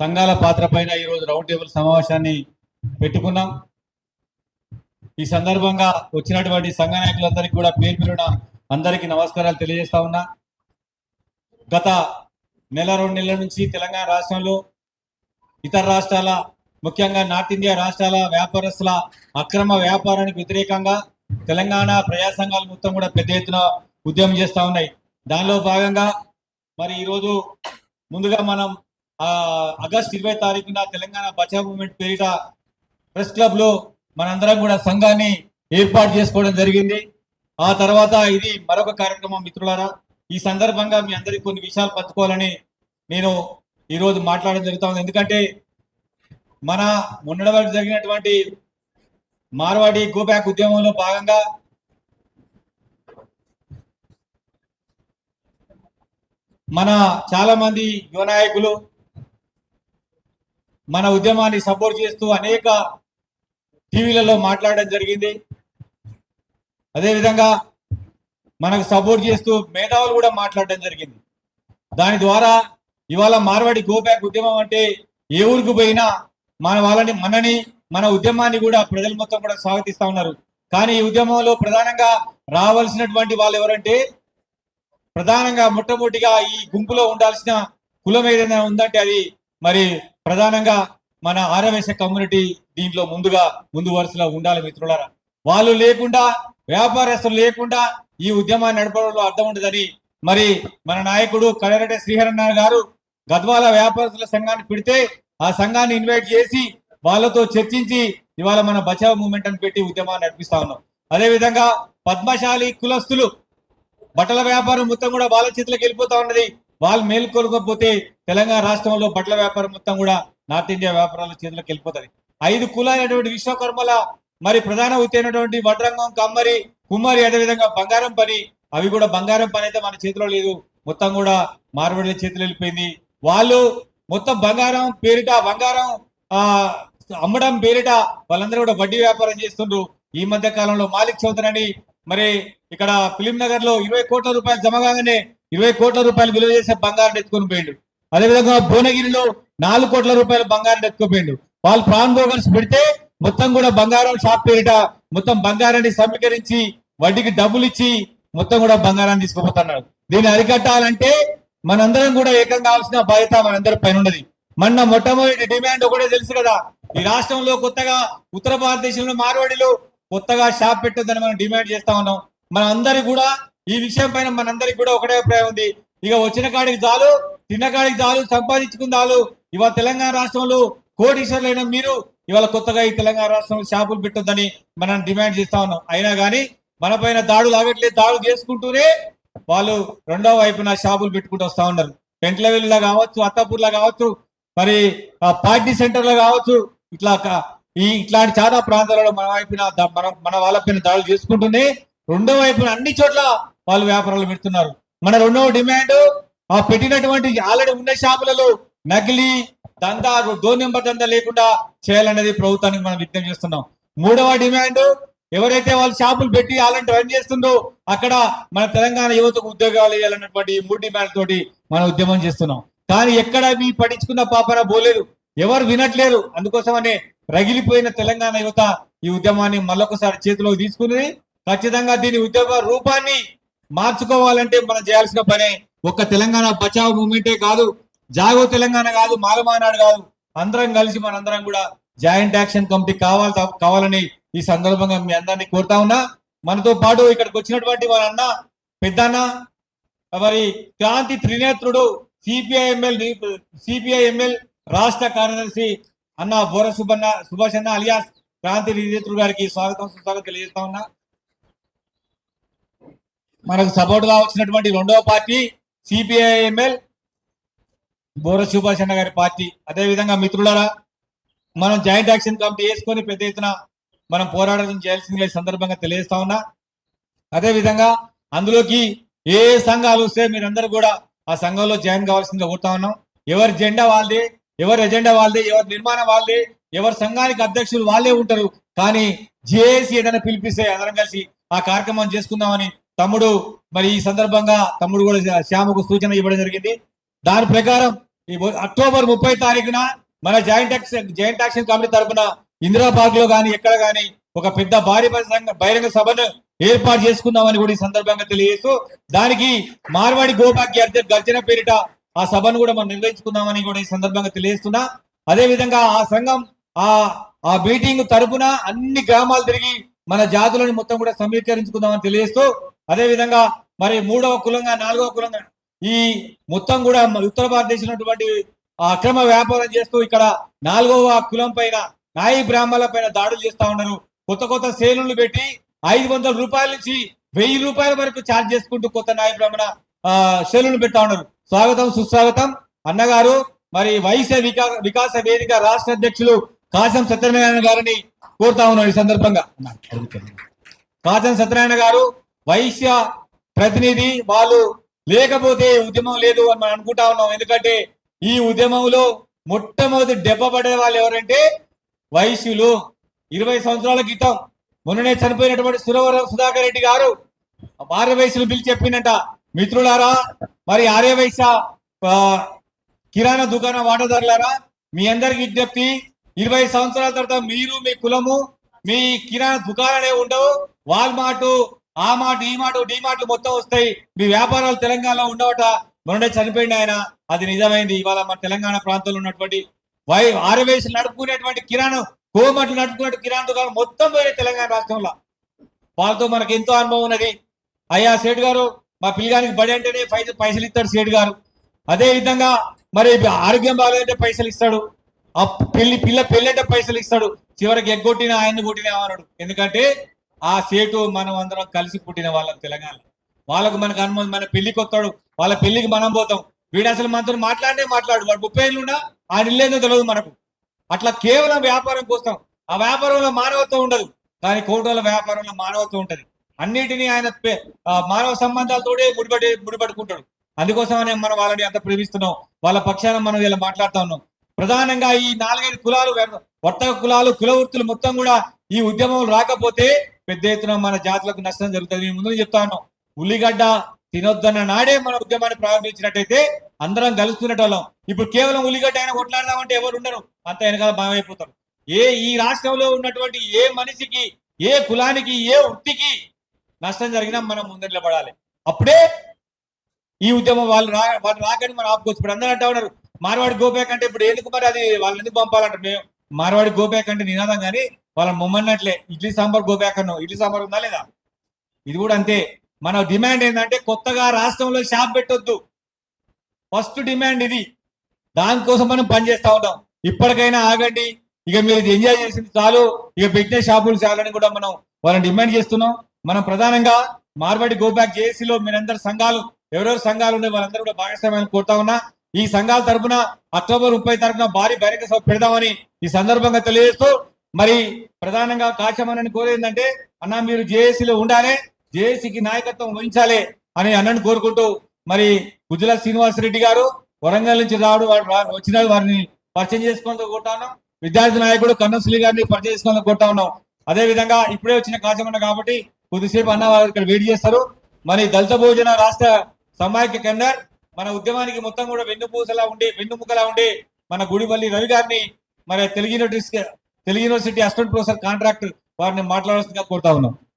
సంఘాల పాత్ర పైన ఈరోజు రౌండ్ టేబుల్ సమావేశాన్ని పెట్టుకున్నాం. ఈ సందర్భంగా వచ్చినటువంటి సంఘ నాయకులందరికీ కూడా పేరు పేరున అందరికీ నమస్కారాలు తెలియజేస్తా ఉన్నా. గత నెల రెండు నెలల నుంచి తెలంగాణ రాష్ట్రంలో ఇతర రాష్ట్రాల ముఖ్యంగా నార్త్ ఇండియా రాష్ట్రాల వ్యాపారస్తుల అక్రమ వ్యాపారానికి వ్యతిరేకంగా తెలంగాణ ప్రజా సంఘాలు మొత్తం కూడా పెద్ద ఎత్తున ఉద్యమం చేస్తూ ఉన్నాయి. దానిలో భాగంగా మరి ఈరోజు ముందుగా మనం ఆగస్ట్ ఇరవై తారీఖున తెలంగాణ బచావ్ మూమెంట్ పేరిట ప్రెస్ క్లబ్లో మనందరం కూడా సంఘాన్ని ఏర్పాటు చేసుకోవడం జరిగింది. ఆ తర్వాత ఇది మరొక కార్యక్రమం మిత్రులారా. ఈ సందర్భంగా మీ అందరికి కొన్ని విషయాలు పంచుకోవాలని నేను ఈరోజు మాట్లాడడం జరుగుతా ఉంది. ఎందుకంటే మన మొన్నటి వరకు జరిగినటువంటి మార్వాడి గోబ్యాక్ ఉద్యమంలో భాగంగా మన చాలా మంది యువ నాయకులు మన ఉద్యమాన్ని సపోర్ట్ చేస్తూ అనేక టీవీలలో మాట్లాడడం జరిగింది. అదేవిధంగా మనకు సపోర్ట్ చేస్తూ మేధావులు కూడా మాట్లాడడం జరిగింది. దాని ద్వారా ఇవాళ మార్వాడి గోబ్యాక్ ఉద్యమం అంటే ఏ ఊరికి పోయినా మన వాళ్ళని మనని మన ఉద్యమాన్ని కూడా ప్రజలు మొత్తం కూడా స్వాగతిస్తా ఉన్నారు. కానీ ఈ ఉద్యమంలో ప్రధానంగా రావాల్సినటువంటి వాళ్ళు ఎవరంటే ప్రధానంగా మొట్టమొదటిగా ఈ గుంపులో ఉండాల్సిన కులం ఏదైనా ఉందంటే అది మరి ప్రధానంగా మన ఆరవేశ కమ్యూనిటీ దీంట్లో ముందుగా ముందు వరుసలో ఉండాలి మిత్రులారా. వాళ్ళు లేకుండా వ్యాపారస్తులు లేకుండా ఈ ఉద్యమాన్ని నడపడంలో అర్థం ఉండదని మరి మన నాయకుడు కడరెడ్డి శ్రీహరణ గారు గద్వాల వ్యాపారస్తుల సంఘాన్ని పెడితే ఆ సంఘాన్ని ఇన్వైట్ చేసి వాళ్ళతో చర్చించి ఇవాళ మన బచావ్ మూమెంట్ అని పెట్టి ఉద్యమాన్ని నడిపిస్తా ఉన్నాం. అదే విధంగా పద్మశాలి కులస్తులు బట్టల వ్యాపారం మొత్తం కూడా వాళ్ళ చేతిలోకి వెళ్ళిపోతా ఉన్నది. వాళ్ళు మేల్కొలకపోతే తెలంగాణ రాష్ట్రంలో బట్టల వ్యాపారం మొత్తం కూడా నార్త్ ఇండియా వ్యాపారాల చేతిలోకి వెళ్ళిపోతుంది. ఐదు కులాలైనటువంటి విశ్వకర్మల మరి ప్రధాన వృత్తి అయినటువంటి వడ్రంగం కమ్మరి కుమ్మరి అదేవిధంగా బంగారం పని అవి కూడా బంగారం పని అయితే మన చేతిలో లేదు. మొత్తం కూడా మార్వాడి చేతిలో వెళ్ళిపోయింది. వాళ్ళు మొత్తం బంగారం పేరిట బంగారం ఆ అమ్మడం పేరిట వాళ్ళందరూ కూడా వడ్డీ వ్యాపారం చేస్తుండ్రు. ఈ మధ్య కాలంలో మాలిక్ చౌదరి అని మరి ఇక్కడ ఫిలిం నగర్లో ఇరవై కోట్ల రూపాయలు జమ కాగానే ఇరవై కోట్ల రూపాయలు విలువ చేసే బంగారం ఎత్తుకొని పోయిండు. అదేవిధంగా భువనగిరిలో నాలుగు కోట్ల రూపాయల బంగారం ఎత్తుకుపోయిండు వాళ్ళు ప్రాన్ బోగర్స్ పెడితే మొత్తం కూడా బంగారం షాప్ పేరిట మొత్తం బంగారాన్ని సమీకరించి వడ్డీకి డబ్బులు ఇచ్చి మొత్తం కూడా బంగారాన్ని తీసుకుపోతున్నారు. దీన్ని అరికట్టాలంటే మనందరం కూడా ఏకం కావాల్సిన బాధ్యత మనందరి పైన ఉన్నది. మన మొట్టమొదటి డిమాండ్ ఒకటే తెలుసు కదా. ఈ రాష్ట్రంలో కొత్తగా ఉత్తర భారతదేశంలో మార్వాడిలో కొత్తగా షాప్ పెట్టొద్దని మనం డిమాండ్ చేస్తా ఉన్నాం. మన అందరి కూడా ఈ విషయం పైన మనందరికి కూడా ఒకటే అభిప్రాయం ఉంది. ఇక వచ్చిన కాడికి చాలు తిన్న కాడికి చాలు సంపాదించుకుందాలు చాలు. ఇవాళ తెలంగాణ రాష్ట్రంలో కోటీశ్వర్లైన మీరు ఇవాళ కొత్తగా ఈ తెలంగాణ రాష్ట్రంలో షాపులు పెట్టొద్దని మనం డిమాండ్ చేస్తా ఉన్నాం. అయినా కానీ మన పైన దాడులు ఆగట్లేదు దాడులు చేసుకుంటూనే వాళ్ళు రెండో వైపున షాపులు పెట్టుకుంటూ వస్తా ఉన్నారు. పెంట్లవెల్లిలా కావచ్చు అత్తాపూర్లా కావచ్చు మరి పార్టీ సెంటర్లో కావచ్చు ఇట్లా ఈ ఇట్లాంటి చాలా ప్రాంతాలలో మన వైపున మన మన వాళ్ళ పైన దాడులు చేసుకుంటూనే రెండో వైపున అన్ని చోట్ల వాళ్ళు వ్యాపారాలు పెడుతున్నారు. మన రెండవ డిమాండ్ ఆ పెట్టినటువంటి ఆల్రెడీ ఉన్న షాపులలో నకిలీ దందా డోర్ నెంబర్ దందా లేకుండా చేయాలనేది ప్రభుత్వానికి మనం విజ్ఞప్తి చేస్తున్నాం. మూడవ డిమాండ్ ఎవరైతే వాళ్ళు షాపులు పెట్టి అలాంటి రన్ చేస్తుందో అక్కడ మన తెలంగాణ యువతకు ఉద్యోగాలు ఇవ్వాలన్నటువంటి మూడు డిమాండ్ తోటి మనం ఉద్యమం చేస్తున్నాం. కానీ ఎక్కడ మీ పట్టించుకున్న పాపన పోలేదు. ఎవరు వినట్లేరు. అందుకోసమనే రగిలిపోయిన తెలంగాణ యువత ఈ ఉద్యమాన్ని మళ్ళొకసారి చేతిలోకి తీసుకుని ఖచ్చితంగా దీని ఉద్యమ రూపాన్ని మార్చుకోవాలంటే మనం చేయాల్సిన పనే ఒక్క తెలంగాణ బచావ్ మూమెంటే కాదు జాగో తెలంగాణ కాదు మాలమానాడు కాదు. అందరం కలిసి మనందరం కూడా జాయింట్ యాక్షన్ కమిటీ కావాలి కావాలని ఈ సందర్భంగా మీ అందరినీ కోరుతా ఉన్నా. మనతో పాటు ఇక్కడికి వచ్చినటువంటి వాళ్ళ అన్న పెద్దన్న మరి Kranti Trinetrudu CPI ML CPI ML రాష్ట్ర కార్యదర్శి అన్న బోర సుబ్బన్న సుభాష్ అన్న అలియాస్ క్రాంతి త్రినేత్రుడు గారికి స్వాగతం సుస్వాగతం తెలియజేస్తా ఉన్నా. మనకు సపోర్ట్గా వచ్చినటువంటి రెండవ పార్టీ సిపిఐఎంఎల్ బోర సుభాష్ అన్న గారి పార్టీ. అదేవిధంగా మిత్రులరా మిత్రులారా మనం జాయింట్ యాక్షన్ కమిటీ వేసుకొని పెద్ద ఎత్తున మనం పోరాటం చేయాల్సిందే సందర్భంగా తెలియజేస్తా ఉన్నా. అదేవిధంగా అందులోకి ఏ సంఘాలు వస్తే మీరందరూ కూడా ఆ సంఘంలో జాయిన్ కావాల్సిందిగా కోరుతా ఉన్నాం. ఎవరి జెండా వాళ్ళదే ఎవరి ఎజెండా వాళ్ళదే ఎవరి నిర్మాణం వాళ్ళదే ఎవరి సంఘానికి అధ్యక్షులు వాళ్ళే ఉంటారు. కానీ జేఏసీ ఏదైనా పిలిపిస్తే అందరం కలిసి ఆ కార్యక్రమం చేసుకుందామని తమ్ముడు మరి ఈ సందర్భంగా తమ్ముడు కూడా శ్యామకు సూచన ఇవ్వడం జరిగింది. దాని ప్రకారం ఈ అక్టోబర్ ముప్పై తారీఖున మన joint action joint action committee తరఫున ఇందిరా పార్క్లో గాని ఎక్కడ కానీ ఒక పెద్ద భారీ బహిరంగ బహిరంగ సభను ఏర్పాటు చేసుకుందామని కూడా ఈ సందర్భంగా తెలియజేస్తూ దానికి మార్వాడి గోపాకి అధ్యక్ష గర్జన పేరిట ఆ సభను కూడా మనం నిర్వహించుకుందామని కూడా ఈ సందర్భంగా తెలియజేస్తున్నా. అదే విధంగా ఆ సంఘం ఆ ఆ మీటింగ్ తరపున అన్ని గ్రామాలు తిరిగి మన జాతులను మొత్తం కూడా సమీకరించుకుందామని తెలియజేస్తూ అదే విధంగా మరి మూడవ కులంగా నాలుగవ కులంగా ఈ మొత్తం కూడా ఉత్తర భారతదేశంలో ఉన్నటువంటి ఆ అక్రమ వ్యాపారం చేస్తూ ఇక్కడ నాలుగవ కులం పైన నాయి బ్రాహ్మణుల పైన దాడులు చేస్తా ఉన్నారు. కొత్త కొత్త సేనులు పెట్టి ఐదు వందల రూపాయల నుంచి వెయ్యి రూపాయల వరకు ఛార్జ్ చేసుకుంటూ కొత్త నాయ బ్రాహ్మణ సేనులు పెడతా ఉన్నారు. స్వాగతం సుస్వాగతం. అన్నగారు మరి వైశ్య వికా వికాస వేదిక రాష్ట్ర అధ్యక్షులు కాశం సత్యనారాయణ గారిని కోరుతా ఉన్నాను ఈ సందర్భంగా. కాశం సత్యనారాయణ గారు వైశ్య ప్రతినిధి వాళ్ళు లేకపోతే ఉద్యమం లేదు అని మనం అనుకుంటా ఉన్నాం. ఎందుకంటే ఈ ఉద్యమంలో మొట్టమొదటి దెబ్బపడే వాళ్ళు ఎవరంటే వైశ్యులు. ఇరవై సంవత్సరాల క్రితం మొన్ననే చనిపోయినటువంటి సురవర సుధాకర్ రెడ్డి గారు. ఆర్య వయసులు పిలిచి చెప్పిందంట మిత్రులారా మరి ఆర్య వైశ్య కిరాణా దుకాణం వాటాదారులారా మీ అందరికి విజ్ఞప్తి ఇరవై సంవత్సరాల తర్వాత మీరు మీ కులము మీ కిరాణా దుకాణాలే ఉండవు వాల్మార్టు ఆ మాట ఈ మాట డీ మాటలు మొత్తం వస్తాయి. మీ వ్యాపారాలు తెలంగాణలో ఉండవట మొన్ననే చనిపోయింది ఆయన. అది నిజమైంది. ఇవాళ మన తెలంగాణ ప్రాంతంలో ఉన్నటువంటి వై ఆరవేసి నడుపుకునేటువంటి కిరాణం కోమట్లు నడుపుకునే కిరాణా దుకాణం మొత్తం పోయిన తెలంగాణ రాష్ట్రంలో. వాళ్ళతో మనకు ఎంతో అనుభవం ఉన్నది. అయ్యా సేటు గారు మా పిల్లగానికి బడి అంటేనే పైసలు పైసలు ఇస్తాడు సేటు గారు. అదే విధంగా మరి ఆరోగ్యం బాగాలేదంటే పైసలు ఇస్తాడు. ఆ పెళ్ళి పిల్ల పెళ్ళంటే పైసలు ఇస్తాడు. చివరికి ఎగ్గొట్టిన ఆయన్ని కొట్టిన అన్నాడు ఎందుకంటే ఆ సేటు మనం అందరం కలిసి పుట్టిన వాళ్ళం తెలంగాణ. వాళ్ళకు మనకు అనుమతి మన పెళ్ళికి వస్తాడు వాళ్ళ పెళ్ళికి మనం పోతాం. వీడు అసలు మనతో మాట్లాడే మాట్లాడు. వాడు ముప్పై ఏళ్ళు ఉన్నా ఆయన ఇల్లేదో తెలియదు మనకు. అట్లా కేవలం వ్యాపారం కోసం. ఆ వ్యాపారంలో మానవత్వం ఉండదు. కానీ కోటల వ్యాపారంలో మానవత్వం ఉంటది. అన్నిటినీ ఆయన మానవ సంబంధాలతోనే ముడిపడి ముడిపడుకుంటాడు. అందుకోసమనే మనం వాళ్ళని అంత ప్రేమిస్తున్నాం. వాళ్ళ పక్షాన మనం ఇలా మాట్లాడుతా ఉన్నాం. ప్రధానంగా ఈ నాలుగైదు కులాలు వర్తక కులాలు కుల వృత్తులు మొత్తం కూడా ఈ ఉద్యమం రాకపోతే పెద్ద ఎత్తున మన జాతులకు నష్టం జరుగుతుంది. మేము ముందు చెప్తాను ఉల్లిగడ్డ తినొద్దన్న నాడే మన ఉద్యమాన్ని ప్రారంభించినట్టయితే అందరం కలుస్తున్నట్టోళ్ళం ఇప్పుడు కేవలం ఉల్లిగడ్డ అయినా కొట్లాడదామంటే ఎవరు ఉండరు. అంత వెనకాల భయమైపోతారు ఏ ఈ రాష్ట్రంలో ఉన్నటువంటి ఏ మనిషికి ఏ కులానికి ఏ వృత్తికి నష్టం జరిగినా మనం ముందు నిలబడాలి. అప్పుడే ఈ ఉద్యమం వాళ్ళు రా వాళ్ళు రాకని మనం ఆపుకోవచ్చు. ఇప్పుడు అందరూ అంటా ఉన్నారు మార్వాడి గోపే అంటే ఇప్పుడు ఎందుకు మరి అది వాళ్ళని ఎందుకు పంపాలంటారు? మేము మార్వాడి గోపేక్ అంటే నినాదం కానీ వాళ్ళని మొమ్మన్నట్లే ఇడ్లీ సాంబార్ గోబ్యాక్ అన్నావు. ఇడ్లీ సాంబార్ ఉందా లేదా? ఇది కూడా అంతే. మన డిమాండ్ ఏంటంటే కొత్తగా రాష్ట్రంలో షాప్ పెట్టొద్దు. ఫస్ట్ డిమాండ్ ఇది. దానికోసం మనం పనిచేస్తా ఉంటాం. ఇప్పటికైనా ఆగండి. ఇక మీరు ఇది ఎంజాయ్ చేసింది చాలు. ఇక పెట్టిన షాపులు చాలని కూడా మనం వాళ్ళని డిమాండ్ చేస్తున్నాం. మనం ప్రధానంగా మార్వాడి గోబ్యాక్ జేఏసీలో మీరందరు సంఘాలు ఎవరెవరు సంఘాలు ఉన్నాయి వాళ్ళందరూ కూడా భాగస్వామ్యాన్ని కోరుతా ఉన్నా ఈ సంఘాల తరపున అక్టోబర్ ముప్పై తరపున భారీ బహిరంగ సభ పెడదామని ఈ సందర్భంగా తెలియజేస్తూ మరి ప్రధానంగా కాచమని కోరేందంటే అన్న మీరు జేఏసీలో ఉండాలి జేఏసీకి నాయకత్వం వహించాలి అని అన్నని కోరుకుంటూ మరి గుజ్జల శ్రీనివాస్ రెడ్డి గారు వరంగల్ నుంచి రావడం వచ్చిన వారిని పరిచయం చేసుకోవాలని కోరుతా ఉన్నాం విద్యార్థి నాయకుడు కన్నసులి గారిని పరిచయం చేసుకోవాలని కోరుతా ఉన్నాం. అదే విధంగా ఇప్పుడే వచ్చిన కాచమన్న కాబట్టి కొద్దిసేపు అన్న వారు ఇక్కడ వెయిట్ చేస్తారు. మరి దళిత భోజన రాష్ట్ర సమాఖ్య కేందర్ మన ఉద్యమానికి మొత్తం కూడా వెన్నుపూసలా ఉండి వెన్నుముకలా ఉండి మన గుడిపల్లి రవి గారిని మరి Telugu university Telugu university assistant professor contract వారిని మాట్లాడాల్సిందిగా కోరుతా ఉన్నాం.